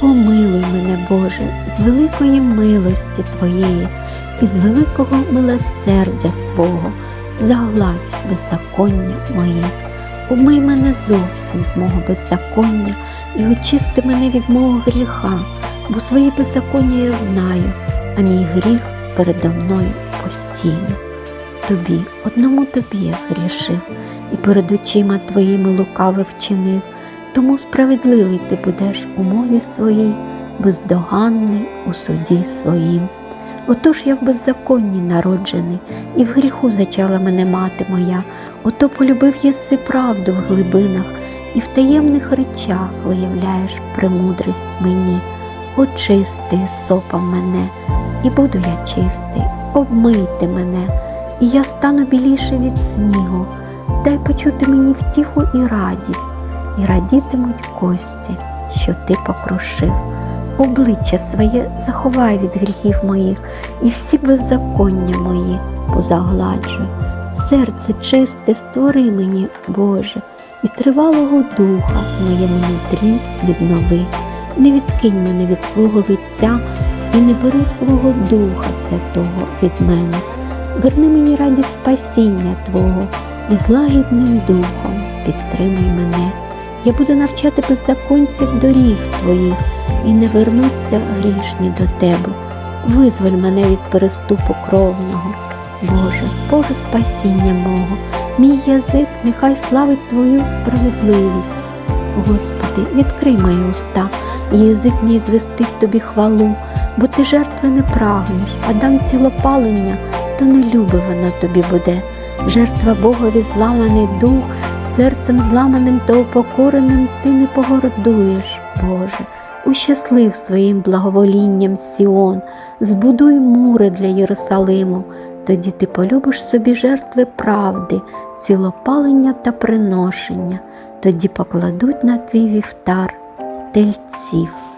помилуй мене, Боже, з великої милості Твоєї і з великого милосердя свого, загладь беззаконня моє. Умий мене зовсім з мого беззаконня і очисти мене від мого гріха, бо свої беззаконня я знаю, а мій гріх передо мною постійно. Тобі, одному тобі я згрішив, і перед очима твоїми лукаве вчинив, тому справедливий ти будеш у мові своїй, бездоганний у суді своїм. Отож я в беззаконні народжений, і в гріху зачала мене мати моя, ото полюбив єси правду в глибинах, і в таємних речах виявляєш премудрість мені. Очисти сопом мене, і буду я чистий, обмийте мене, і я стану біліше від снігу. Дай почути мені втіху і радість, і радітимуть кості, що ти покрушив. Обличчя своє заховай від гріхів моїх, і всі беззаконня мої позагладжуй. Серце чисте створи мені, Боже, і тривалого духа в моєму нутрі віднови. Не відкинь мене від свого лиця і не бери свого Духа Святого від мене. Верни мені радість спасіння Твого і з лагідним духом підтримай мене. Я буду навчати беззаконців доріг Твоїх і не вернуться грішні до Тебе. Визволь мене від переступу кровного. Боже, Боже спасіння мого, мій язик нехай славить Твою справедливість. Господи, відкрий мої уста, язик мій звестить Тобі хвалу, бо ти жертви не прагнеш, а дам цілопалення, то не любе воно тобі буде. Жертва Богові зламаний дух, серцем зламаним та упокореним ти не погордуєш, Боже. Ущаслив своїм благоволінням Сіон, збудуй мури для Єрусалиму, тоді ти полюбиш собі жертви правди, цілопалення та приношення, тоді покладуть на твій вівтар тельців.